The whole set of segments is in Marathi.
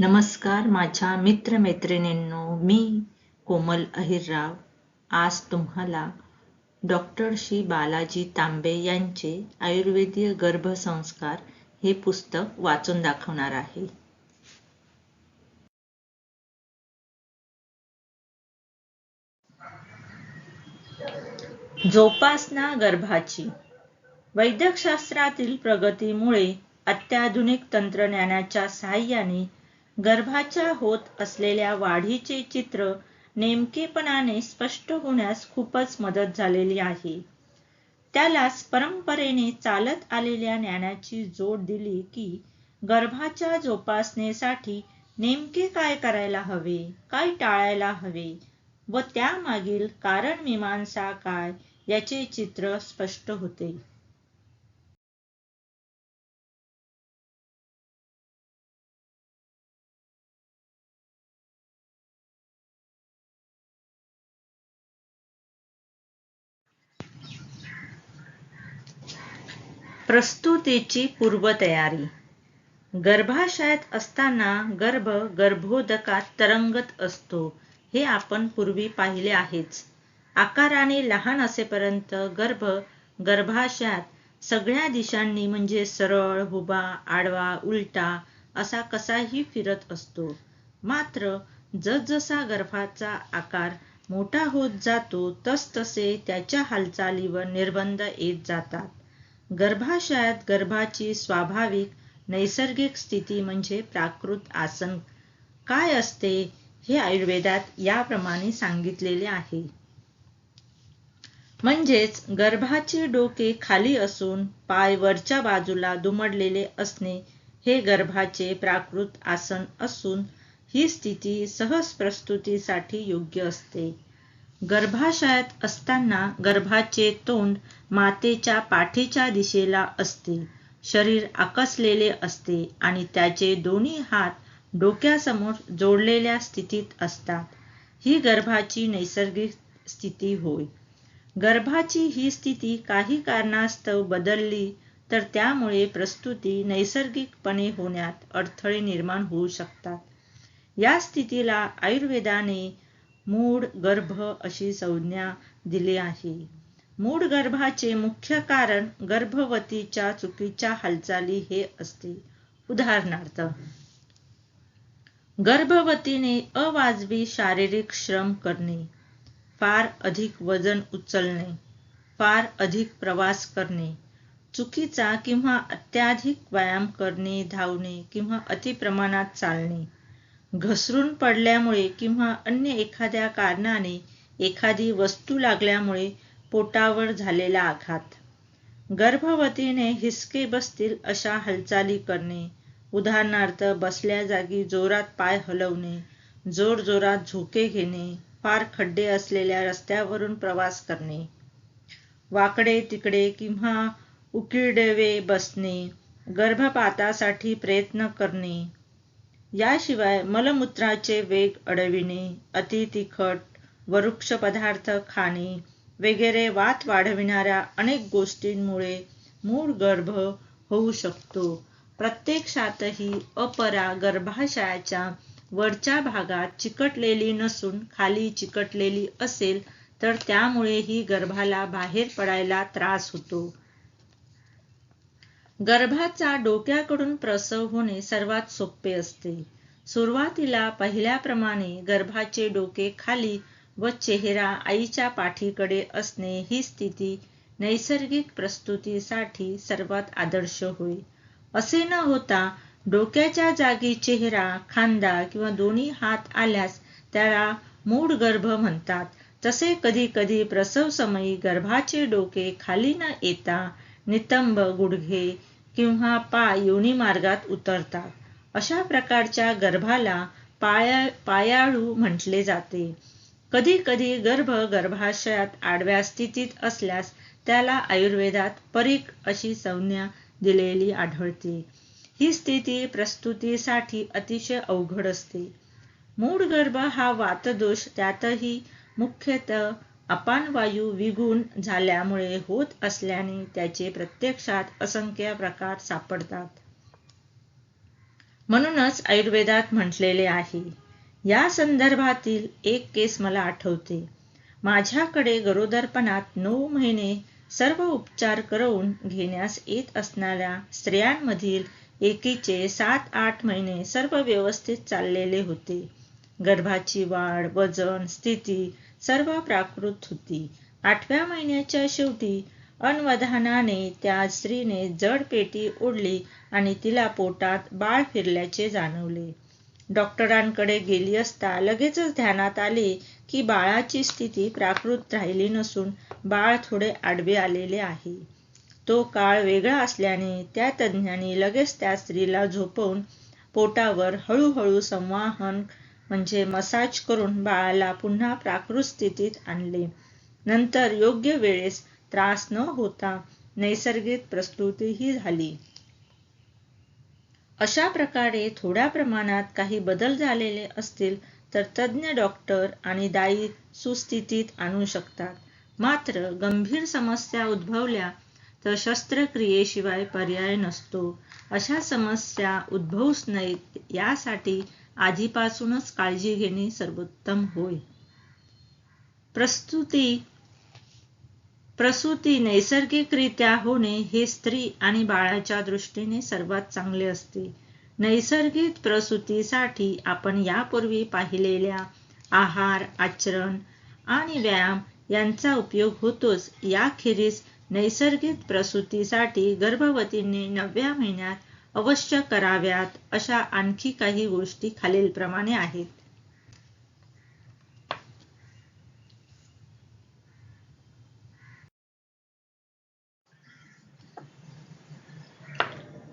नमस्कार माझ्या मित्रमैत्रिणींनो मी कोमल अहिरराव. आज तुम्हाला डॉक्टर श्री बालाजी तांबे यांचे आयुर्वेदीय गर्भसंस्कार हे पुस्तक वाचून दाखवणार आहे. जोपासना गर्भाची. वैद्यकशास्त्रातील प्रगतीमुळे अत्याधुनिक तंत्रज्ञानाच्या सहाय्याने गर्भाच्या होत असलेल्या वाढीचे चित्र नेमकेपणाने स्पष्ट होण्यास खूपच मदत झालेली आहे. त्यालाच परंपरेने चालत आलेल्या ज्ञानाची जोड दिली की गर्भाच्या जोपासनेसाठी नेमके काय करायला हवे काय टाळायला हवे व त्यामागील कारण मीमांसा काय याचे चित्र स्पष्ट होते. प्रस्तुतीची पूर्वतयारी. गर्भाशयात असताना गर्भ गर्भोदकात तरंगत असतो हे आपण पूर्वी पाहिले आहेच. आकाराने लहान असेपर्यंत गर्भ गर्भाशयात सगळ्या दिशांनी म्हणजे सरळ हुबा आडवा उलटा असा कसाही फिरत असतो. मात्र जसजसा गर्भाचा आकार मोठा होत जातो तसतसे त्याच्या हालचालीवर निर्बंध येत जातात. गर्भाशयात गर्भाची स्वाभाविक नैसर्गिक स्थिती म्हणजे प्राकृत आसन काय असते हे आयुर्वेदात याप्रमाणे सांगितलेले आहे. म्हणजेच गर्भाचे डोके खाली असून पाय वरच्या बाजूला दुमडलेले असणे हे गर्भाचे प्राकृत आसन असून ही स्थिती सहज प्रस्तुतीसाठी योग्य असते. गर्भाशयात असताना गर्भाचे तोंड मातेच्या पाठीच्या दिशेला असते. शरीर आकसलेले असते आणि त्याचे दोन्ही हात डोक्यासमोर जोडलेल्या स्थितीत असतात. ही गर्भाची नैसर्गिक स्थिती होय. गर्भाची ही स्थिती काही कारणास्तव बदलली तर त्यामुळे प्रस्तुती नैसर्गिकपणे होण्यात अडथळे निर्माण होऊ शकतात. या स्थितीला आयुर्वेदाने मूळ गर्भ अशी संज्ञा दिली आहे. मूळ गर्भाचे मुख्य कारण गर्भवतीच्या चुकीच्या हालचाली हे असते. उदाहरणार्थ गर्भवतीने अवाजवी शारीरिक श्रम करणे फार अधिक वजन उचलणे फार अधिक प्रवास करणे चुकीचा किंवा अत्याधिक व्यायाम करणे धावणे किंवा अतिप्रमाणात चालणे घसरून पडल्यामुळे किंवा अन्य एखाद्या कारणाने एखादी वस्तू लागल्यामुळे पोटावर झालेला आघात. गर्भवतीने हिसके बसतील अशा हालचाली करणे उदाहरणार्थ बसल्या जागी जोरात पाय हलवणे जोर जोरात झोके घेणे फार खड्डे असलेल्या रस्त्यावरून प्रवास करणे वाकडे तिकडे किंवा उकिडवे बसणे गर्भपातासाठी प्रयत्न करणे. याशिवाय मलमूत्राचे वेग अडविणे अति तिखट वृक्ष पदार्थ खाणे वगैरे वात वाढविणाऱ्या अनेक गोष्टींमुळे मूळ गर्भ होऊ शकतो. प्रत्यक्षातही अपरा गर्भाशयाच्या वरच्या भागात चिकटलेली नसून खाली चिकटलेली असेल तर त्यामुळेही गर्भाला बाहेर पडायला त्रास होतो. गर्भाचा डोक्याकडून प्रसव होणे सर्वात सोपे असते. सुरुवातीला पहिल्याप्रमाणे गर्भाचे डोके खाली व चेहरा आईच्या पाठीकडे असणे ही स्थिती नैसर्गिक प्रस्तुतीसाठी सर्वात आदर्श होय. असे न होता डोक्याच्या जागी चेहरा खांदा किंवा दोन्ही हात आल्यास त्याला मूळ गर्भ म्हणतात. तसे कधी कधी प्रसव समयी गर्भाचे डोके खाली न येता नितंब गुडघे किंवा पाय योनी मार्गात उतरतात. अशा प्रकारच्या गर्भाला पाया पायाळू म्हटले जाते. कधी कधी गर्भ गर्भाशयात आडव्या स्थितीत असल्यास त्याला आयुर्वेदात परीक अशी संज्ञा दिलेली आढळते. ही स्थिती प्रस्तुतीसाठी अतिशय अवघड असते. मूळ गर्भ हा वातदोष त्यातही मुख्यतः अपानवायू विगुण झाल्यामुळे होत असल्याने त्याचे प्रत्यक्षात असंख्य प्रकार सापडतात. म्हणूनच आयुर्वेदात म्हटलेले आहे या संदर्भातील एक केस मला आठवते. माझ्याकडे गरोदरपणात नऊ महिने सर्व उपचार करवून घेण्यास येत असणाऱ्या स्त्रियांमधील एकीचे सात आठ महिने सर्व व्यवस्थित चाललेले होते. गर्भाची वाढ वजन स्थिती सर्व प्राकृत होती. आठव्या महिन्याच्या शेवटी अनवधानाने त्या स्त्रीने जड पेटी ओढली आणि तिला पोटात बाळ फिरल्याचे जाणवले. डॉक्टरांकडे गेली असता लगेचच ध्यानात आले की बाळाची स्थिती प्राकृत राहिली नसून बाळ थोडे आडवे आलेले आहे. तो काळ वेगळा असल्याने त्या तज्ज्ञांनी लगेच त्या स्त्रीला झोपवून पोटावर हळूहळू संवाहन म्हणजे मसाज करून बाळाला पुन्हा प्राकृत स्थितीत आणले. नंतर योग्य वेळेस त्रास न होता नैसर्गिक प्रस्तुतीही झाली. अशा प्रकारे थोड्या प्रमाणात काही बदल झालेले असतील तर तज्ज्ञ डॉक्टर आणि दाई सुस्थितीत आणू शकतात. मात्र गंभीर समस्या उद्भवल्या तर शस्त्रक्रियेशिवाय पर्याय नसतो. अशा समस्या उद्भवूच नाहीत यासाठी आधीपासूनच काळजी घेणे सर्वोत्तम होय. प्रस्तुती प्रसूती नैसर्गिकरित्या होणे हे स्त्री आणि बाळाच्या दृष्टीने सर्वात चांगले असते. नैसर्गिक प्रसूतीसाठी आपण यापूर्वी पाहिलेल्या आहार आचरण आणि व्यायाम यांचा उपयोग होतोच. याखेरीज नैसर्गिक प्रसूतीसाठी गर्भवतींनी नवव्या महिन्यात अवश्य कराव्यात अशा आणखी काही गोष्टी खालीलप्रमाणे आहेत.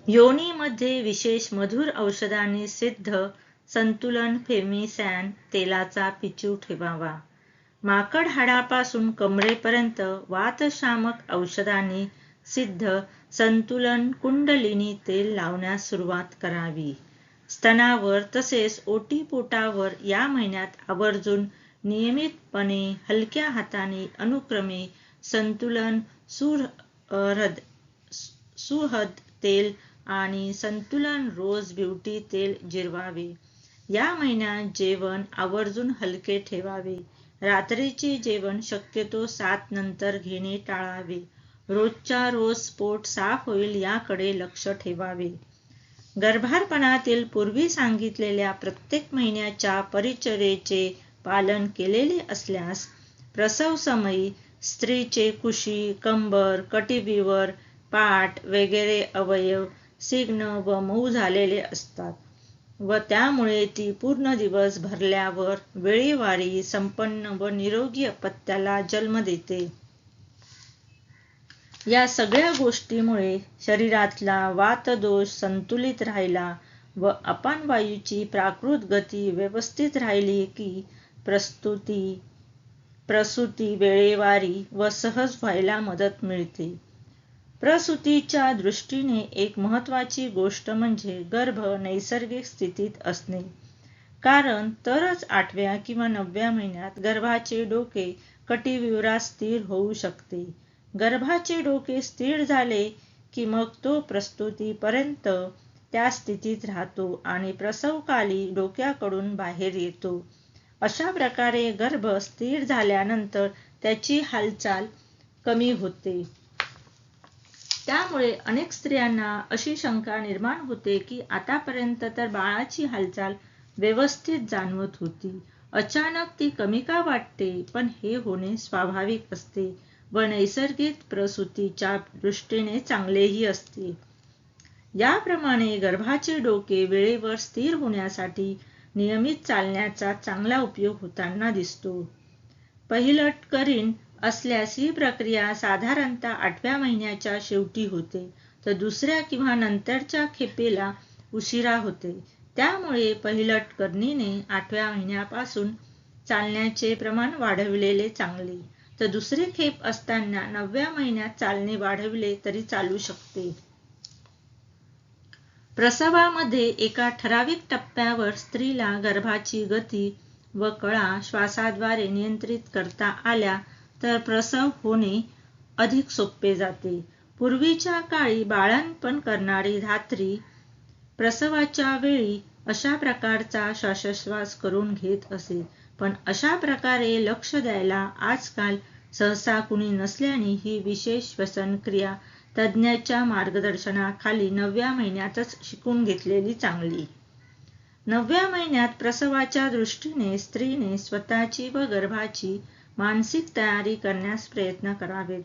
योनीमध्ये विशेष मधुर औषधांनी सिद्ध संतुलन फेमिसॅन तेलाचा पिचू ठेवावा. माकड हाडापासून कमरेपर्यंत वातशामक औषधाने सिद्ध संतुलन कुंडलिनी तेल लावण्यास सुरुवात करावी. स्तनावर तसेच ओटीपोटावर या महिन्यात आवर्जून नियमितपणे हलक्या हाताने अनुक्रमे संतुलन सुहृद सुहद तेल आणि संतुलन रोज ब्युटी तेल जिरवावे. या महिन्यात जेवण आवर्जून हलके ठेवावे. रात्रीचे जेवण शक्यतो सात नंतर घेणे टाळावे. रोजच्या रोज पोट साफ होईल याकडे लक्ष ठेवावे. गर्भारपणातील पूर्वी सांगितलेल्या प्रत्येक महिन्याच्या परिचरेचे पालन केलेले असल्यास प्रसव समयी स्त्रीचे कुशी कंबर कटिबीवर पाठ वगैरे अवयव सिग्न व मऊ झालेले असतात. व त्यामुळे ती पूर्ण दिवस भरल्यावर वेळीवारी संपन्न व निरोगी अपत्याला जन्म देते. या सगळ्या गोष्टीमुळे शरीरातला वातदोष संतुलित राहिला व वायूची प्राकृत गती व्यवस्थित राहिली की प्रस्तुती प्रसूती वेळेवारी व सहज व्हायला मदत मिळते. प्रसूतीच्या दृष्टीने एक महत्वाची गोष्ट म्हणजे गर्भ नैसर्गिक स्थितीत असणे. कारण तरच आठव्या किंवा नवव्या महिन्यात गर्भाचे डोके कटिविवरात स्थिर होऊ शकते. गर्भाचे डोके स्थिर झाले की मग तो प्रस्तुतीपर्यंत त्या स्थितीत राहतो आणि प्रसवकाली डोक्याकडून बाहेर येतो. अशा प्रकारे गर्भ स्थिर झाल्यानंतर त्याची हालचाल कमी होते. त्यामुळे अनेक स्त्रियांना अशी शंका निर्माण होते की आतापर्यंत तर बाळाची हालचाल व्यवस्थित जाणवत होती. अचानक ती कमी का वाटते? पण हे होणे स्वाभाविक असते व नैसर्गिक प्रसूतीच्या दृष्टीने चांगलेही असते. याप्रमाणे गर्भाचे डोके वेळेवर स्थिर होण्यासाठी नियमित चालण्याचा चांगला उपयोग होताना दिसतो. पहिलट करीन असल्यास ही प्रक्रिया साधारणतः आठव्या महिन्याच्या शेवटी होते. तर दुसऱ्या किंवा नंतरच्या खेपेला उशिरा होते. त्यामुळे पहिलट करणीने आठव्या महिन्यापासून चालण्याचे प्रमाण वाढविलेले चांगले. तर दुसरे खेप असताना नवव्या महिन्यात चालणे वाढविले तरी चालू शकते. प्रसवामध्ये एका ठराविक टप्प्यावर स्त्रीला गर्भाची गती व कळा श्वासाद्वारे नियंत्रित करता आल्या तर प्रसव होणे अधिक सोपे जाते. पूर्वीच्या काळी बाळणपण करणारी धात्री प्रसवाच्या वेळी अशा प्रकारचा श्वासोश्वास करून घेत असे. पण अशा प्रकारे लक्ष द्यायला आजकाल सहसा कुणी नसल्याने ही विशेष श्वसन क्रिया तज्ज्ञाच्या मार्गदर्शनाखाली नवव्या महिन्यातच शिकून घेतलेली चांगली. नवव्या महिन्यात प्रसवाच्या दृष्टीने स्त्रीने स्वतःची व गर्भाची मानसिक तयारी करण्यास प्रयत्न करावेत.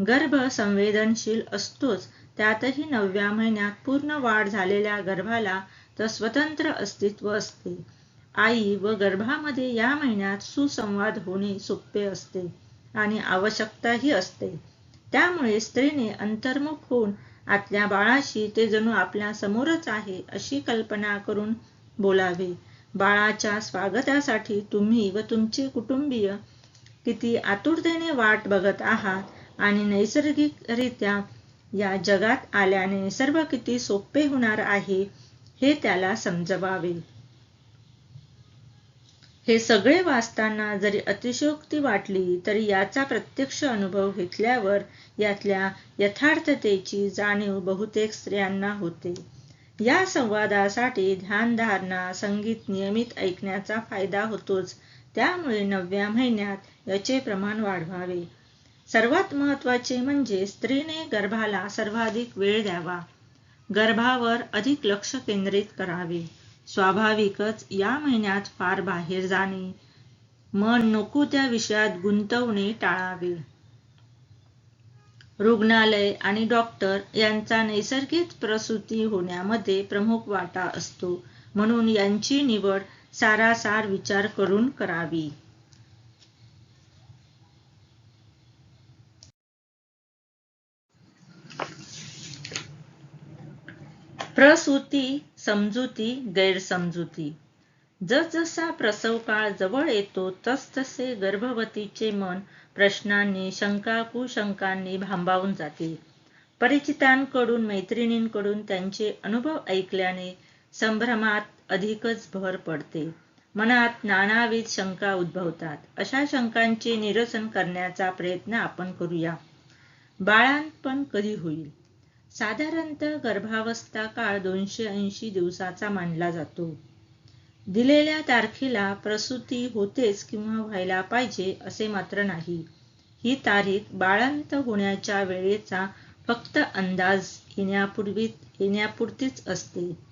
गर्भ संवेदनशील असतोच त्यातही नवव्या महिन्यात पूर्ण वाढ झालेल्या गर्भाला तर स्वतंत्र अस्तित्व असते. आई व गर्भामध्ये या महिन्यात सुसंवाद होणे सोपे असते आणि आवश्यकताही असते. त्यामुळे स्त्रीने अंतर्मुख होऊन आतल्या बाळाशी ते जणू आपल्या समोरच आहे अशी कल्पना करून बोलावे. बाळाच्या स्वागतासाठी तुम्ही व तुमचे कुटुंबीय किती आतुरतेने वाट बघत आहात आणि नैसर्गिकरित्या या जगात आल्याने सर्व किती सोपे होणार आहे हे त्याला समजवावे. हे सगळे वाचताना जरी अतिशयोक्ती वाटली तरी याचा प्रत्यक्ष अनुभव घेतल्यावर यातल्या यथार्थतेची जाणीव बहुतेक स्त्रियांना होते. या संवादासाठी ध्यानधारणा संगीत नियमित ऐकण्याचा फायदा होतोच त्यामुळे नवव्या महिन्यात याचे प्रमाण वाढवावे. सर्वात महत्त्वाचे म्हणजे स्त्रीने गर्भाला सर्वाधिक वेळ द्यावा. गर्भावर अधिक लक्ष केंद्रित करावे. स्वाभाविकच या महिन्यात फार बाहेर जाणे मन नको त्या विषयात गुंतवणे टाळावे. रुग्णालय आणि डॉक्टर यांचा नैसर्गिक प्रसूती होण्यामध्ये प्रमुख वाटा असतो. म्हणून यांची निवड सारासार विचार करून करावी. प्रसूती समजुती गैरसमजुती. जसजसा प्रसव काळ जवळ येतो तसतसे गर्भवतीचे मन प्रश्नांनी शंका कुशंकांनी भांबावून जाते. परिचितांकडून मैत्रिणींकडून त्यांचे अनुभव ऐकल्याने संभ्रमात अधिकच भर पडते. मनात नानाविध शंका उद्भवतात. अशा शंकांचे निरसन करण्याचा प्रयत्न आपण करूया. बाळांपण कधी होईल? साधारणतः गर्भावस्था काळ दोनशे ऐंशी दिवसाचा मानला जातो. दिलेल्या तारखेला प्रसूती होतेच किंवा व्हायला पाहिजे असे मात्र नाही. ही तारीख बाळांत होण्याच्या वेळेचा फक्त अंदाज येण्यापूर्वी येण्यापुरतीच असते.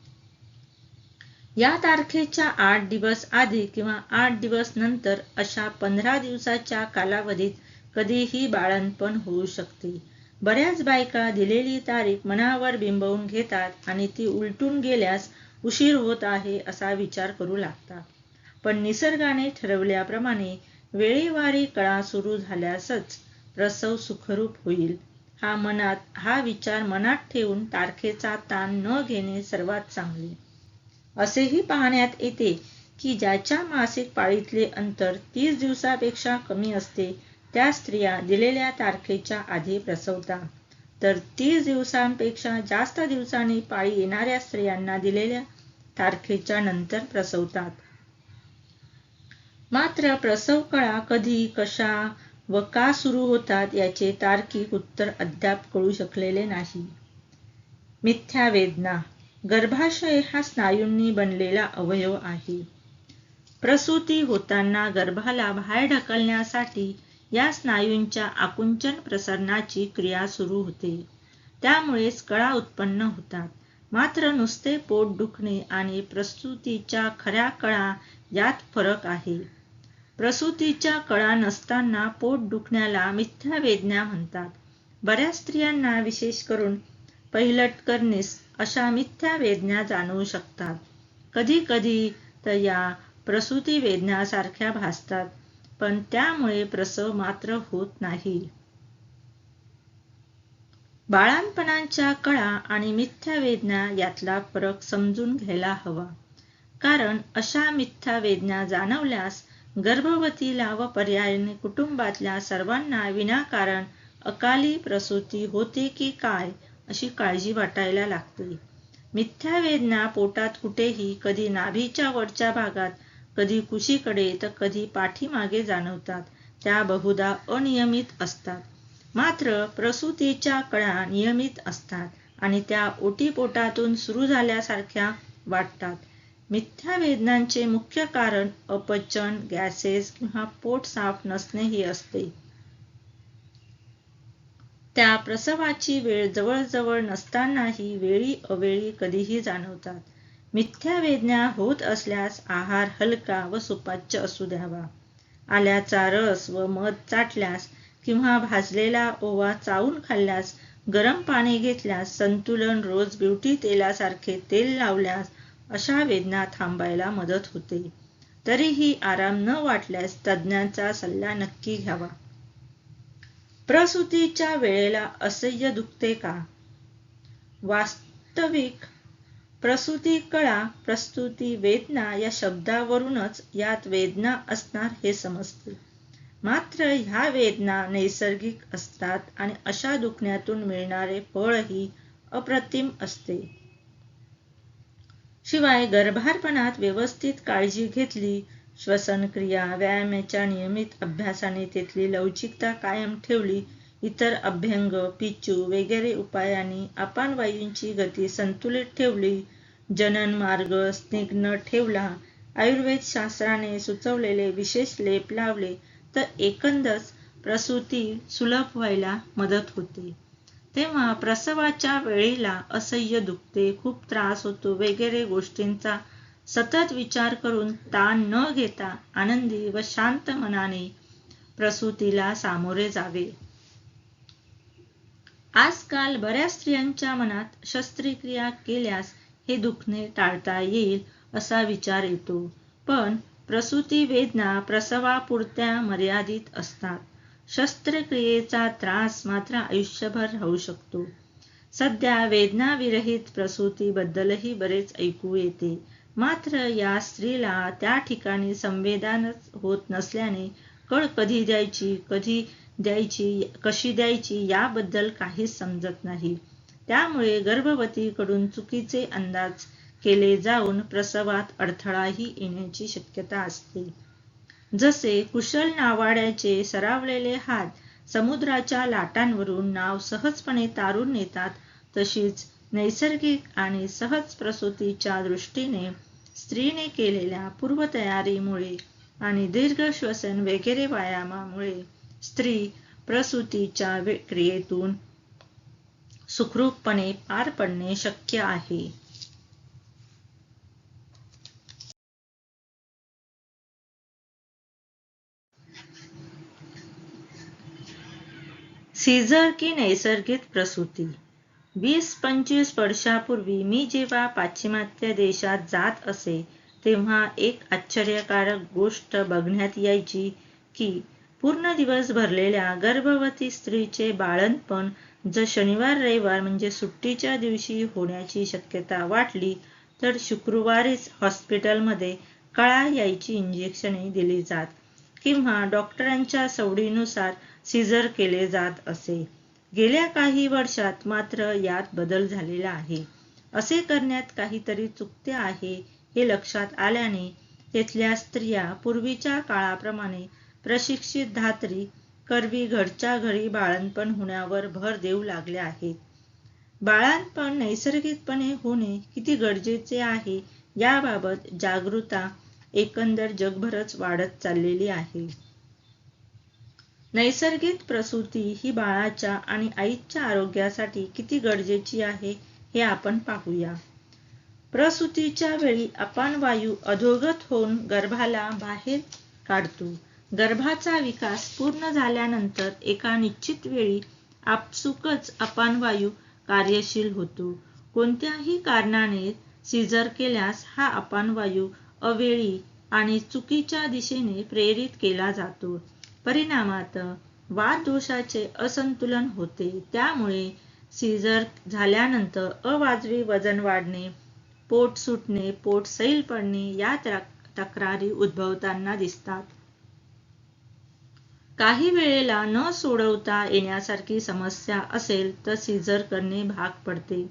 या तारखेच्या आठ दिवस आधी किंवा आठ दिवस नंतर अशा पंधरा दिवसाच्या कालावधीत कधीही बाळणपण होऊ शकते. बऱ्याच बायका दिलेली तारीख मनावर बिंबवून घेतात आणि ती उलटून गेल्यास उशीर होत आहे असा विचार करू लागतात. पण निसर्गाने ठरवल्याप्रमाणे वेळेवारी कळा सुरू झाल्यासच प्रसव सुखरूप होईल. हा मनात हा विचार मनात ठेवून तारखेचा ताण न घेणे सर्वात चांगले. असेही पाहण्यात येते की ज्याच्या मासिक पाळीतले अंतर तीस दिवसापेक्षा कमी असते त्या स्त्रिया दिलेल्या तारखेच्या आधी प्रसवतात तर तीस दिवसांपेक्षा जास्त दिवसांनी पाळी येणाऱ्या स्त्रियांना दिलेल्या तारखेच्या नंतर प्रसवतात. मात्र प्रसव कळा कधी कशा व का सुरू होतात याचे तार्किक उत्तर अद्याप कळू शकलेले नाही. मिथ्या वेदना गर्भाशय हा स्नायूंनी बनलेला अवयव आहे. प्रसूती होताना गर्भाला बाहेर ढकलण्यासाठी या स्नायूंच्या आकुंचन प्रसरणाची क्रिया सुरू होते. त्यामुळेच कळा उत्पन्न होतात. मात्र नुसते पोट दुखणे आणि प्रसूतीच्या खऱ्या कळा यात फरक आहे. प्रसूतीच्या कळा नसताना पोट दुखण्याला मिथ्या वेदना म्हणतात. बऱ्याच स्त्रियांना विशेष करून पहिलटकरनीस अशा मिथ्या वेदना जाणवू शकतात. कधी कधी तर या प्रसूती वेदनासारख्या भासतात पण त्यामुळे प्रसव मात्र होत नाही. बाळांपणांच्या कळा आणि मिथ्या वेदना यातला फरक समजून घ्यायला हवा. कारण अशा मिथ्या वेदना जाणवल्यास गर्भवतीला व पर्यायाने कुटुंबातल्या सर्वांना विनाकारण अकाली प्रसूती होते की काय अशी काळजी वाटायला लागते. मिथ्या वेदना पोटात कुठेही कधी नाभीच्या वरच्या भागात कधी कुशीकडे तर कधी पाठीमागे जाणवतात. त्या बहुधा अनियमित असतात. मात्र प्रसूतीच्या कळा नियमित असतात आणि त्या ओटीपोटातून सुरू झाल्यासारख्या वाटतात. मिथ्या वेदनांचे मुख्य कारण अपचन गॅसेस किंवा पोट साफ नसणे ही असते. त्या प्रसवाची वेळ जवळजवळ नसतानाही वेळी अवेळी कधीही जाणवतात. मिथ्या वेदना होत असल्यास आहार हलका व सुपाच्य असू द्यावा. आल्याचा रस व मध चाटल्यास किंवा भाजलेला ओवा चावून खाल्ल्यास गरम पाणी घेतल्यास संतुलन रोज ब्युटी तेलासारखे तेल लावल्यास अशा वेदना थांबायला मदत होते. तरीही आराम न वाटल्यास तज्ज्ञांचा सल्ला नक्की घ्यावा. प्रसूतीच्या वेळेला असह्य दुखते का? वास्तविक प्रसूती कळा प्रस्तुती वेदना या शब्दावरूनच यात वेदना असणार हे समजते. मात्र ह्या वेदना नैसर्गिक असतात आणि अशा दुखण्यातून मिळणारे फळही अप्रतिम असते. शिवाय गर्भारपणात व्यवस्थित काळजी घेतली श्वसनक्रिया व्यायामाच्या नियमित अभ्यासाने तिथली लवचिकता कायम ठेवली. इतर अभ्यंग पिचू वगैरे उपायांनी वायूंची गती संतुलित ठेवली. जनन मार्ग स्निग्न ठेवला आयुर्वेद शास्त्राने सुचवलेले विशेष लेप लावले तर एकंदच प्रसूती सुलभ व्हायला मदत होते. तेव्हा प्रसवाच्या वेळेला असह्य दुखते खूप त्रास होतो वगैरे गोष्टींचा सतत विचार करून ताण न घेता आनंदी व शांत मनाने प्रसूतीला सामोरे जावे. आजकाल बऱ्याच स्त्रियांच्या मनात शस्त्रक्रिया केल्यास हे दुखणे टाळता येईल असा विचार येतो. पण प्रसूती वेदना प्रसवापुरत्या मर्यादित असतात. शस्त्रक्रियेचा त्रास मात्र आयुष्यभर राहू शकतो. सध्या वेदनाविरहित प्रसूतीबद्दलही बरेच ऐकू येते. मात्र या स्त्रीला त्या ठिकाणी संवेदनच होत नसल्याने कळ कधी द्यायची कधी द्यायची कशी द्यायची याबद्दल काहीच समजत नाही. त्यामुळे गर्भवतीकडून चुकीचे अंदाज केले जाऊन प्रसवात अडथळाही येण्याची शक्यता असते. जसे कुशल नावाड्याचे सरावलेले हात समुद्राच्या लाटांवरून नाव सहजपणे तारून नेतात तशीच नैसर्गिक आणि सहज प्रसूतीच्या दृष्टीने स्त्रीने केलेल्या पूर्वतयारीमुळे आणि दीर्घ श्वसन वगैरे व्यायामामुळे स्त्री प्रसूतीच्या क्रियेतून सुखरूपपणे पार पडणे शक्य आहे. सीझर की नैसर्गिक प्रसूती. वीस पंचवीस वर्षापूर्वी मी जेव्हा पाश्चिमात्य देशात जात असे तेव्हा एक आश्चर्यकारक गोष्ट बघण्यात यायची की पूर्ण दिवस भरलेल्या गर्भवती स्त्रीचे बाळंतपण जर शनिवार रविवार म्हणजे सुट्टीच्या दिवशी होण्याची शक्यता वाटली तर शुक्रवारीच हॉस्पिटलमध्ये कळा यायची इंजेक्शने दिली जात किंवा डॉक्टरांच्या सवडीनुसार सिझर केले जात असे. गेल्या काही वर्षात मात्र यात बदल झालेला आहे. असे करण्यात काहीतरी चुकते आहे हे लक्षात आल्याने तेथल्या स्त्रिया पूर्वीच्या काळाप्रमाणे प्रशिक्षित धात्री करवी घरच्या घरी बाळणपण होण्यावर भर देऊ लागल्या आहेत. बाळांपण नैसर्गिकपणे होणे किती गरजेचे आहे याबाबत जागृता एकंदर जगभरच वाढत चाललेली आहे. नैसर्गिक प्रसूती ही बाळाच्या आणि आईच्या आरोग्यासाठी किती गरजेची आहे हे आपण पाहूया. प्रसूतीच्या वेळी आपण वायू अधोगत होऊन गर्भाला बाहेर काढतो. गर्भाचा विकास पूर्ण झाल्यानंतर एका निश्चित वेळी आपसुकच आपण वायू कार्यशील होतो. कोणत्याही कारणाने सीजर केल्यास हा आपण वायू अवेळी आणि चुकीच्या दिशेने प्रेरित केला जातो. परिणामात वाददोषाचे असंतुलन होते. त्यामुळे सीझर झाल्यानंतर अवाजवी वजन वाढणे पोट सुटणे पोट सैल पडणे या तक्रारी उद्भवताना दिसतात. काही वेळेला न सोडवता येण्यासारखी समस्या असेल तर सीझर करणे भाग पडते.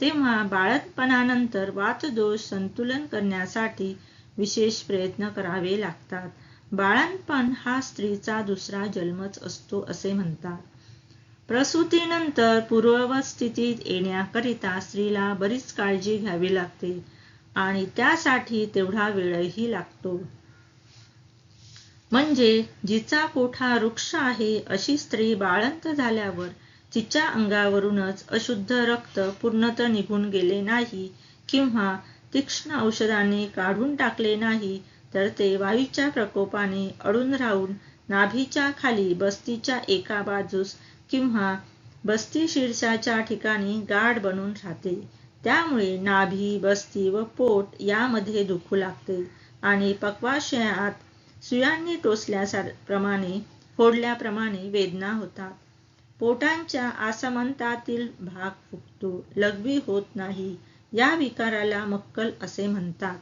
तेव्हा बाळतपणानंतर वातदोष संतुलन करण्यासाठी विशेष प्रयत्न करावे लागतात. बाळणपण हा स्त्रीचा दुसरा जन्मच असतो असे म्हणतात. प्रसूतीनंतर पूर्ववत स्थितीत येण्याकरिता स्त्रीला बरीच काळजी घ्यावी लागते आणि त्यासाठी तेवढा वेळही लागतो. म्हणजे जिचा कोठा वृक्ष आहे अशी स्त्री बाळंत झाल्यावर तिच्या अंगावरूनच अशुद्ध रक्त पूर्णतः निघून गेले नाही किंवा तीक्ष्ण औषधाने काढून टाकले नाही तर ते वायूच्या प्रकोपाने अडून राहून नाभीच्या खाली बस्तीच्या एका बाजूस किंवा बस्ती शीर्षाच्या ठिकाणी गाठ बनून राहते. त्यामुळे नाभी बस्ती व पोट यामध्ये दुखू लागते आणि पक्वाशयात सुयांनी टोचल्याप्रमाणे फोडल्याप्रमाणे वेदना होतात. पोटांच्या आसमंतातील भाग फुकतो लघवी होत नाही. या विकाराला मक्कल असे म्हणतात.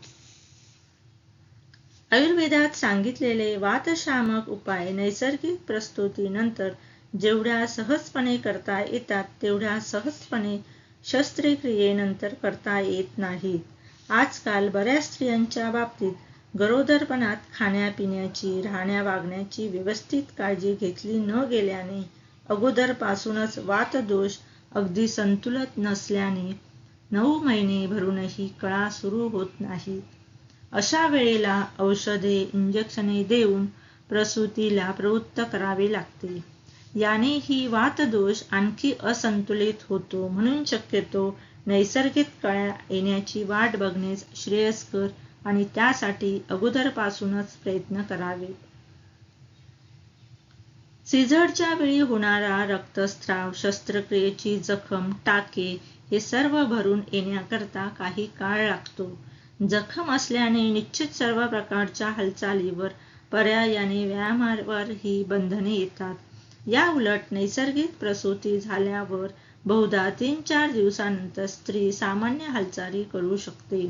आयुर्वेदात सांगितलेले वातशामक उपाय नैसर्गिक प्रस्तुतीनंतर जेवढ्या सहजपणे करता येतात तेवढ्या सहजपणे शस्त्रक्रियेनंतर करता येत नाहीत. आजकाल बऱ्याच स्त्रियांच्या बाबतीत गरोदरपणात खाण्यापिण्याची राहण्या वागण्याची व्यवस्थित काळजी घेतली न गेल्याने अगोदरपासूनच वातदोष अगदी संतुलत नसल्याने नऊ महिने भरूनही कळा सुरू होत नाही. अशा वेळेला औषधे इंजेक्शने देऊन प्रसूतीला प्रवृत्त करावे लागते. याने ही वातदोष आणखी असंतुलित होतो म्हणून शक्यतो नैसर्गिक कळ्या येण्याची वाट बघणेच श्रेयस्कर आणि त्यासाठी अगोदरपासूनच प्रयत्न करावे. सिझडच्या वेळी होणारा रक्तस्त्राव शस्त्रक्रियेची जखम टाके हे सर्व भरून येण्याकरता काही काळ लागतो. जखम असल्याने निश्चित सर्व प्रकारच्या हालचालीवर पर्यायाने व्यायामावर ही बंधने येतात. या उलट नैसर्गिक प्रसूती झाल्यावर बहुधा तीन चार दिवसानंतर स्त्री सामान्य हालचाली करू शकते.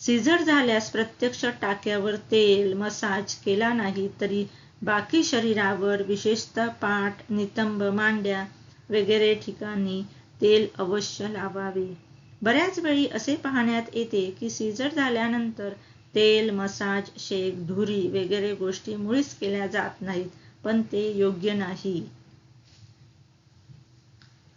सिझर झाल्यास प्रत्यक्ष टाक्यावर तेल मसाज केला नाही तरी बाकी शरीरावर विशेषतः पाठ नितंब मांड्या वगैरे ठिकाणी तेल अवश्य लावावे. बऱ्याच वेळी असे पाहण्यात येते की सीझर झाल्यानंतर तेल मसाज शेक धुरी वगैरे गोष्टी मुळीच केल्या जात नाहीत पण ते योग्य नाही.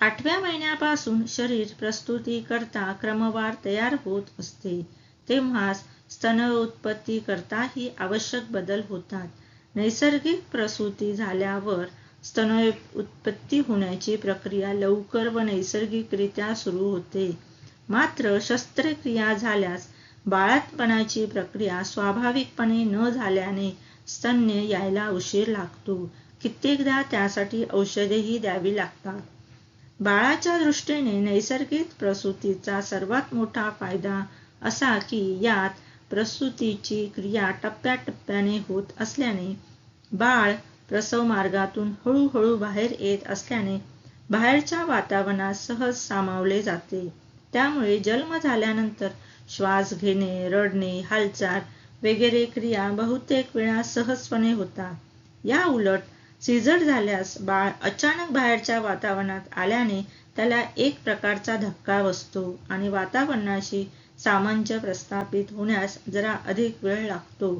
आठव्या महिन्यापासून शरीर प्रस्तुती करता क्रमवार तयार होत असते. तेव्हा स्तन उत्पत्ती करताही आवश्यक बदल होतात. नैसर्गिक प्रसूती झाल्यावर स्तन उत्पत्ती होण्याची प्रक्रिया लवकर व नैसर्गिकरित्या सुरू होते. मात्र शस्त्रक्रिया झाल्यास बाळातपणाची प्रक्रिया स्वाभाविकपणे न झाल्याने स्तन्य यायला उशीर लागतो. कित्येकदा त्यासाठी औषधेही द्यावी लागतात. बाळाच्या दृष्टीने नैसर्गिक प्रसूतीचा सर्वात मोठा फायदा असा की यात प्रसूतीची क्रिया टप्प्याटप्प्याने होत असल्याने बाळ प्रसव मार्गातून हळूहळू बाहेर येत असल्याने बाहेरच्या वातावरणात सहज सामावले जाते. त्यामुळे जन्म झाल्यानंतर श्वास घेणे रडणे हालचाल वगैरे क्रिया बहुतेक वेळा सहजपणे होतात. या उलट सिझर झाल्यास बाळ अचानक बाहेरच्या वातावरणात आल्याने त्याला एक प्रकारचा धक्का बसतो आणि वातावरणाशी सामंजस्य प्रस्थापित होण्यास जरा अधिक वेळ लागतो.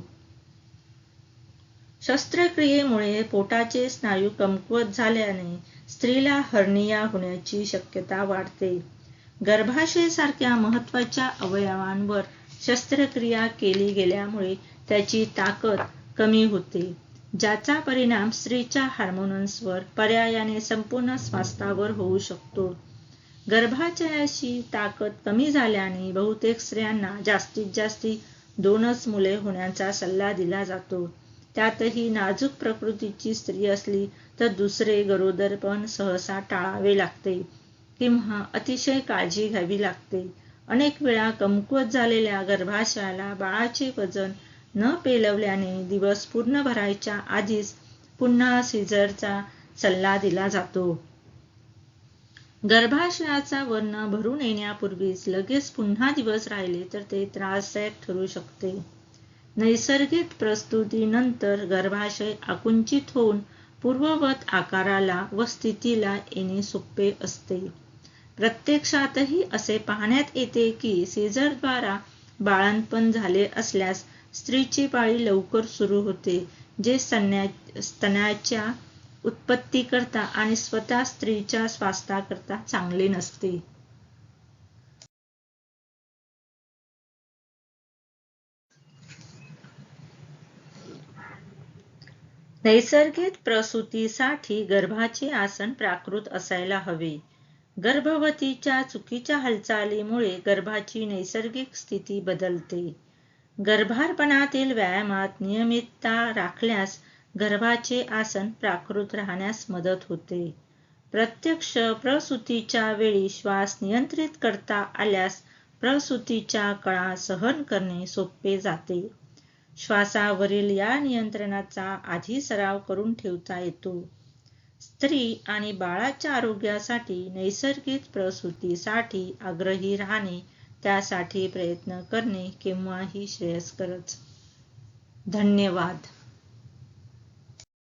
शस्त्रक्रियेमुळे पोटाचे स्नायू कमकुवत झाल्याने स्त्रीला हर्निया होण्याची शक्यता वाढते. गर्भाशयासारख्या महत्त्वाच्या अवयवांवर शस्त्रक्रिया केली गेल्यामुळे त्याची ताकद कमी होते ज्याचा परिणाम स्त्रीच्या हार्मोन्सवर पर्यायाने संपूर्ण स्वास्थ्यावर होऊ शकतो. गर्भाशयाची ताकद कमी झाल्याने बहुतेक स्त्रियांना जास्तीत जास्ती दोनच मुले होण्याचा सल्ला दिला जातो. त्यातही नाजूक प्रकृतीची स्त्री असली तर दुसरे गरोदरपण सहसा टाळावे लागते. किंवा अतिशय काळजी घ्यावी लागते. अनेक वेळा कमकुवत झालेल्या गर्भाशयाला बाळाचे वजन न पेलवल्याने दिवस पूर्ण भरायच्या आधीच पुन्हा सिझरचा सल्ला दिला जातो. गर्भाशयाचा वर्ण भरून येण्यापूर्वीच लगेच पुन्हा दिवस राहिले तर ते त्रासदायक ठरू शकते. नैसर्गिक प्रस्तुतीनंतर गर्भाशय आकुंचित होऊन पूर्ववत आकाराला व स्थितीला येणे सोपे असते. प्रत्यक्षातही असे पाहण्यात येते की सीझरद्वारा बाळंतपण झाले असल्यास स्त्रीची पाळी लवकर सुरू होते जे स्तन्याच्या उत्पत्तीकरता आणि स्वतः स्त्रीच्या स्वास्थ्याकरता चांगले नसते. नैसर्गिक प्रसूतीसाठी गर्भाचे आसन प्राकृत असायला हवे. गर्भवतीच्या चुकीच्या हालचालीमुळे गर्भाची नैसर्गिक स्थिती बदलते. गर्भारपणातील व्यायामात नियमितता राखल्यास गर्भाचे आसन प्राकृत राहण्यास मदत होते. प्रत्यक्ष प्रसूतीच्या वेळी श्वास नियंत्रित करता आल्यास प्रसूतीच्या कळा सहन करणे सोपे जाते. श्वासावरील या नियंत्रणाचा आधी सराव करून ठेवता येतो. स्त्री आणि बाळाच्या आरोग्यासाठी नैसर्गिक प्रसूतीसाठी आग्रही राहणे त्यासाठी प्रयत्न करणे केव्हाही श्रेयस्करच. धन्यवाद.